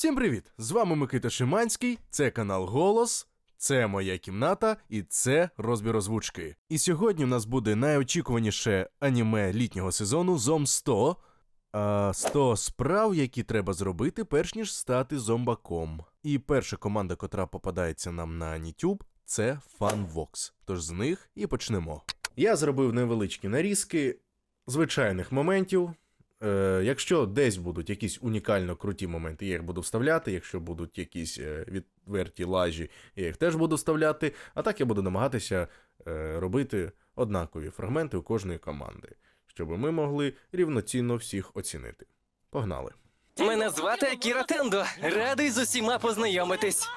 Всім привіт! З вами Микита Шиманський, це канал Голос, це моя кімната і це розбір озвучки. І сьогодні у нас буде найочікуваніше аніме літнього сезону Зом 100. А 100 справ, які треба зробити, перш ніж стати зомбаком. І перша команда, котра попадається нам на YouTube, це FunVox. Тож з них і почнемо. Я зробив невеличкі нарізки звичайних моментів, Е, якщо десь будуть якісь унікально круті моменти, я їх буду вставляти. Якщо будуть якісь е, відверті лажі, я їх теж буду вставляти. А так я буду намагатися е, робити однакові фрагменти у кожної команди, щоб ми могли рівноцінно всіх оцінити. Погнали! Мене звати Акіра Тендо. Радий з усіма познайомитись.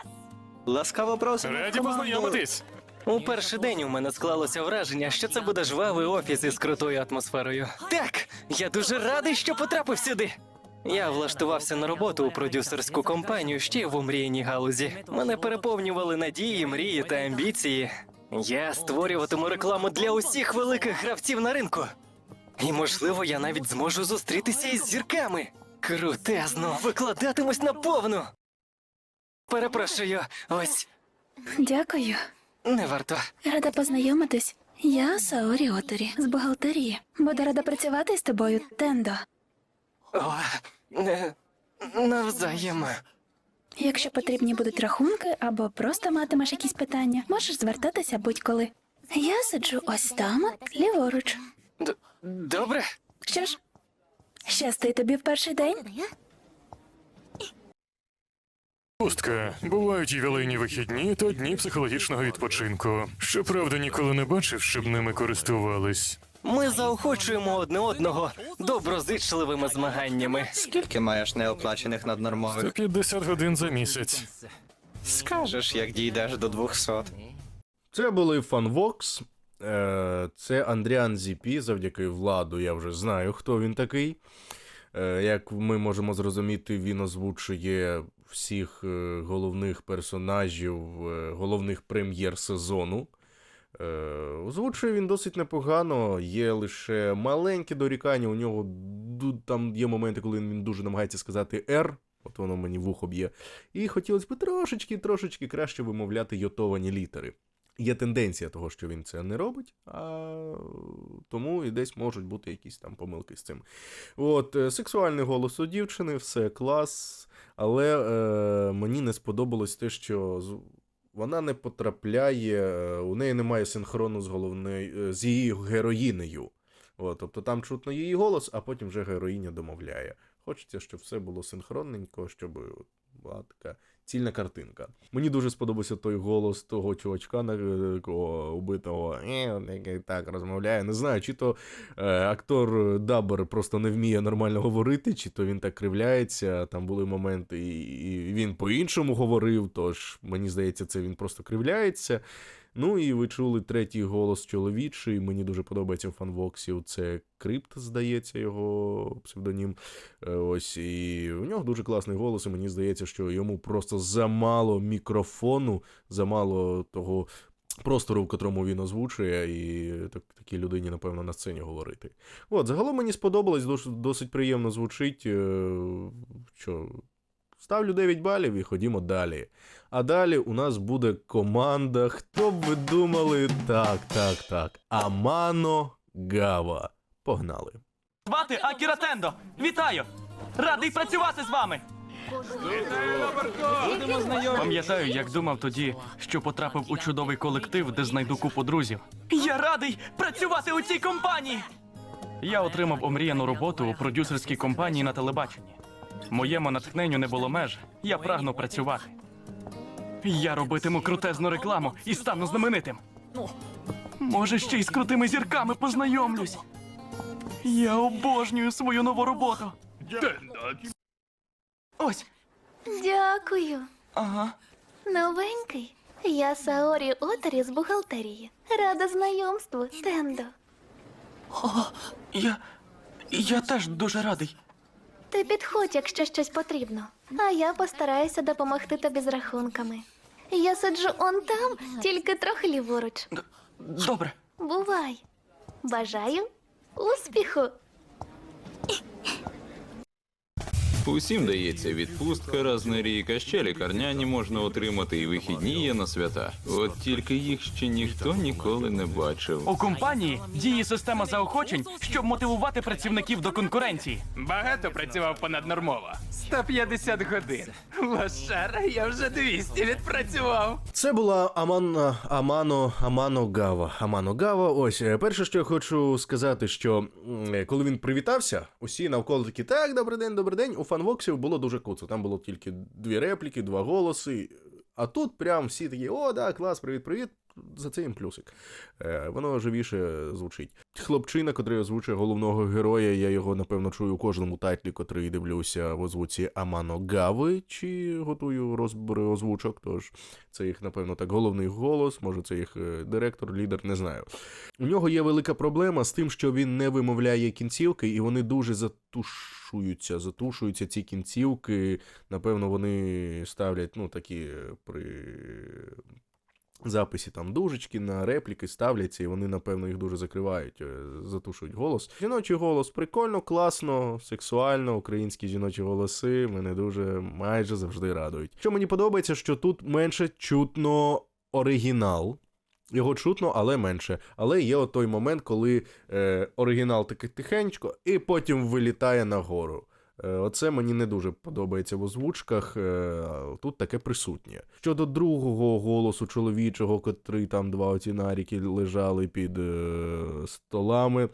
Ласкаво просимо. Раді познайомитись. У перший день у мене склалося враження, що це буде жвавий офіс із крутою атмосферою. Так, я дуже радий, що потрапив сюди. Я влаштувався на роботу у продюсерську компанію ще в омріяній галузі. Мене переповнювали надії, мрії та амбіції. Я створюватиму рекламу для усіх великих гравців на ринку. І, можливо, я навіть зможу зустрітися із зірками. Крутезно, викладатимусь на повну. Перепрошую, ось Дякую. Не варто. Рада познайомитись. Я Саорі Оторі з бухгалтерії. Буду рада працювати з тобою, Тендо. О, не, навзаєм. Якщо потрібні будуть рахунки або просто матимеш якісь питання, можеш звертатися будь-коли. Я сиджу ось там, ліворуч. Д- добре. Що ж, щасти тобі в перший день? Пустка. Бувають ювілейні вихідні та дні психологічного відпочинку. Щоправда, ніколи не бачив, щоб ними користувались. Ми заохочуємо одне одного доброзичливими змаганнями. Скільки маєш неоплачених наднормових? 150 годин за місяць. Скажеш, як дійдеш до 200. Це були FunVox. Е, Це Андріан Зіпі, завдяки владу. Я вже знаю, хто він такий. Е, Як ми можемо зрозуміти, він озвучує всіх е, головних персонажів, е, головних прем'єр сезону. Е, Озвучує він досить непогано, є лише маленькі дорікання. У нього там є моменти, коли він дуже намагається сказати R, от воно мені вухо б'є. І хотілося б трошечки, трошечки краще вимовляти йотовані літери. Є тенденція того, що він це не робить, а тому і десь можуть бути якісь там помилки з цим. От, е, сексуальний голос у дівчини, все клас, але е, мені не сподобалось те, що вона не потрапляє, е, у неї немає синхрону з головною е, з її героїнею. От, тобто там чутно її голос, а потім вже героїня домовляє. Хочеться, щоб все було синхронненько, щоб була така цільна картинка. Мені дуже сподобався той голос того чувачка, на такого убитого, «Е», який так розмовляє. Не знаю, чи то е, актор Дабер просто не вміє нормально говорити, чи то він так кривляється. Там були моменти, і він по-іншому говорив, тож мені здається, це він просто кривляється. Ну і ви чули третій голос чоловічий. Мені дуже подобається в фанвоксів. Це Крипт, здається, його псевдонім. Е, Ось і у нього дуже класний голос, і мені здається, що йому просто замало мікрофону, замало того простору, в котрому він озвучує, і так, такій людині, напевно, на сцені говорити. От, загалом мені сподобалось, досить приємно звучить. е, Що, ставлю 9 балів і ходімо далі. А далі у нас буде команда. Хто б ви думали? Так, так, так. Амано Гава. Погнали. Звати Акіра Тендо. Вітаю! Радий працювати з вами. Пам'ятаю, як думав тоді, що потрапив у чудовий колектив, де знайду купу друзів. Я радий працювати у цій компанії. Я отримав омріяну роботу у продюсерській компанії на телебаченні. Моєму натхненню не було меж. Я прагну працювати. Я робитиму крутезну рекламу і стану знаменитим. Може, ще й з крутими зірками познайомлюсь. Я обожнюю свою нову роботу. Ось, Дякую. ага. Новенький. Я Саорі Отарі з бухгалтерії. Рада знайомству, Тендо. Я. Я теж дуже радий. Ти підходь, якщо щось потрібно. А я постараюся допомогти тобі з рахунками. Я сиджу он там, тільки трохи ліворуч. Добре. Бувай. Бажаю успіху. Усім дається відпустка раз на рік, а ще лікарняні можна отримати і вихідні є на свята. От тільки їх ще ніхто ніколи не бачив. У компанії діє система заохочень, щоб мотивувати працівників до конкуренції. Багато працював понаднормово. 150 годин. Лошара, я вже 200 відпрацював. Це була Аман, Амано, Амано Гава. Амано Гава. Ось е, перше, що я хочу сказати, що м, е, коли він привітався, усі навколо такі, так, добрий день, добрий день. У фанвоксів було дуже куцо. Там було тільки дві репліки, два голоси. А тут прям всі такі: о, да, клас, привіт, привіт. За це їм плюсик. Е, воно живіше звучить. Хлопчина, котрий озвучує головного героя, я його напевно чую у кожному тайтлі, котрий дивлюся в озвуці Амано Гави, чи готую розбори озвучок. Тож це їх, напевно, так головний голос, може, це їх е, директор, лідер, не знаю. У нього є велика проблема з тим, що він не вимовляє кінцівки, і вони дуже затушуються. Затушуються ці кінцівки. Напевно, вони ставлять, ну, такі е, при записі там дужечки на репліки ставляться, і вони, напевно, їх дуже закривають, е, затушують голос. Жіночий голос прикольно, класно, сексуально. Українські жіночі голоси мене дуже майже завжди радують. Що мені подобається, що тут менше чутно оригінал. Його чутно, але менше. Але є от той момент, коли е, оригінал таки тихенько, і потім вилітає нагору. Е, Оце мені не дуже подобається в озвучках. е, Тут таке присутнє. Щодо другого голосу чоловічого, котрий там два оці наріки лежали під е, столами.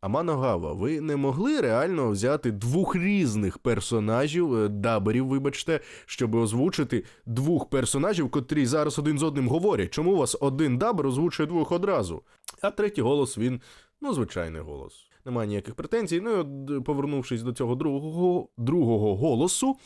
Амано Гава, ви не могли реально взяти двох різних персонажів, даберів, вибачте, щоб озвучити двох персонажів, котрі зараз один з одним говорять. Чому у вас один дабер озвучує двох одразу? А третій голос він, ну, звичайний голос. Немає ніяких претензій. Ну, і повернувшись до цього другого, другого голосу,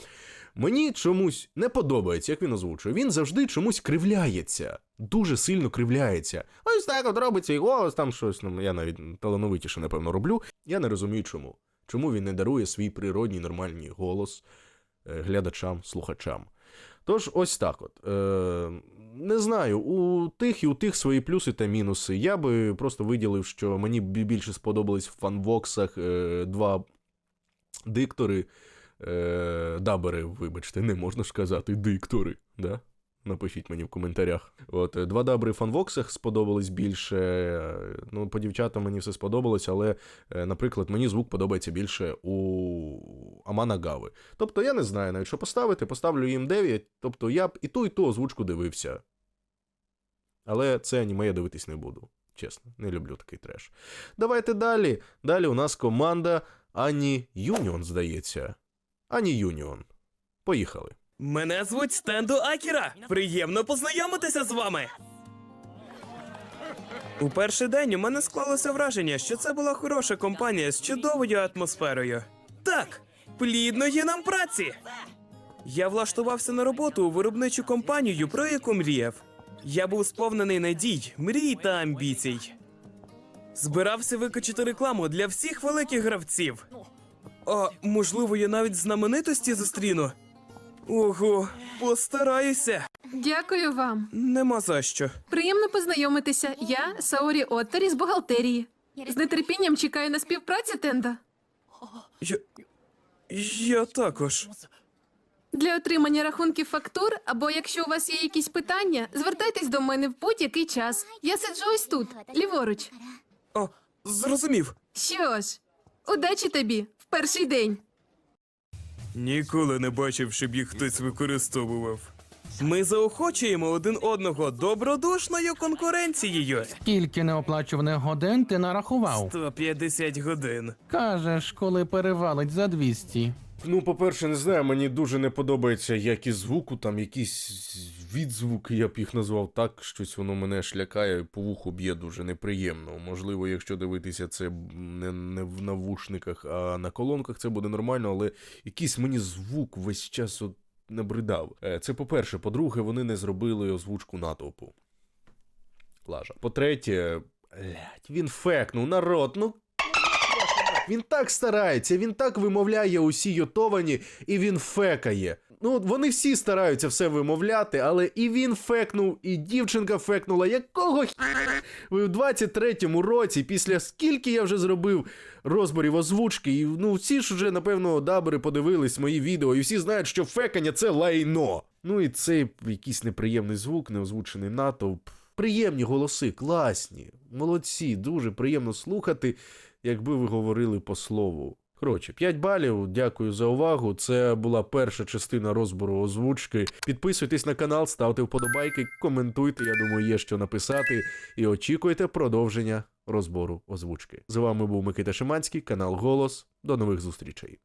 мені чомусь не подобається, як він озвучує. Він завжди чомусь кривляється. Дуже сильно кривляється. Ось так от робиться і голос, там щось. Ну, я навіть талановитіше, напевно, роблю. Я не розумію, чому. Чому він не дарує свій природній нормальний голос е, глядачам, слухачам. Тож, ось так от. Е, не знаю, у тих і у тих свої плюси та мінуси. Я би просто виділив, що мені більше сподобались в фанвоксах е, два диктори. Е, дабери, вибачте, не можна ж казати диктори, да? Напишіть мені в коментарях. От, е, два дабри в фанвоксах сподобались більше. е, Ну, по дівчатам мені все сподобалось, але, е, наприклад, мені звук подобається більше у Амана Гави. Тобто я не знаю навіть, що поставити, поставлю їм 9. Тобто я б і ту, і ту озвучку дивився. Але це аніме я дивитись не буду. Чесно, не люблю такий треш. Давайте далі. Далі у нас команда Ані Юніон, здається. Ані Юніон. Поїхали. Мене звуть Стенду Акіра. Приємно познайомитися з вами. У перший день у мене склалося враження, що це була хороша компанія з чудовою атмосферою. Так, плідної нам праці. Я влаштувався на роботу у виробничу компанію, про яку мріяв. Я був сповнений надій, мрій та амбіцій. Збирався викачати рекламу для всіх великих гравців. А можливо, я навіть знаменитості зустріну. Ого, постараюся. Дякую вам. Нема за що. Приємно познайомитися. Я Саорі Оттері з бухгалтерії. З нетерпінням чекаю на співпрацю, Тенда. Я. Я також. Для отримання рахунків фактур, або якщо у вас є якісь питання, звертайтесь до мене в будь-який час. Я сиджу ось тут, ліворуч. О, зрозумів. Що ж, удачі тобі в перший день. Ніколи не бачив, щоб їх хтось використовував. Ми заохочуємо один одного добродушною конкуренцією. Скільки неоплачуваних годин ти нарахував? 150 годин. Кажеш, коли перевалить за 200. Ну, по-перше, не знаю, мені дуже не подобається як і звуку, там якісь відзвуки, я б їх назвав так, щось воно мене шлякає, по вуху б'є дуже неприємно. Можливо, якщо дивитися це не, не в навушниках, а на колонках, це буде нормально, але якийсь мені звук весь час от набридав. Е, Це по-перше. По-друге, вони не зробили озвучку натовпу. Лажа. По-третє, блядь, він фекнув, народ, ну він так старається, він так вимовляє усі йотовані, і він фекає. Ну, вони всі стараються все вимовляти, але і він фекнув, і дівчинка фекнула. Якого хі... ви в 23-му році, після скільки я вже зробив розборів озвучки, і ну всі ж уже, напевно, дабери подивились мої відео, і всі знають, що фекання це лайно. Ну і цей якийсь неприємний звук, неозвучений натовп. Приємні голоси, класні, молодці, дуже приємно слухати, якби ви говорили по слову. Коротше, 5 балів. Дякую за увагу. Це була перша частина розбору озвучки. Підписуйтесь на канал, ставте вподобайки, коментуйте. Я думаю, є що написати. І очікуйте продовження розбору озвучки. З вами був Микита Шиманський, канал Голос. До нових зустрічей.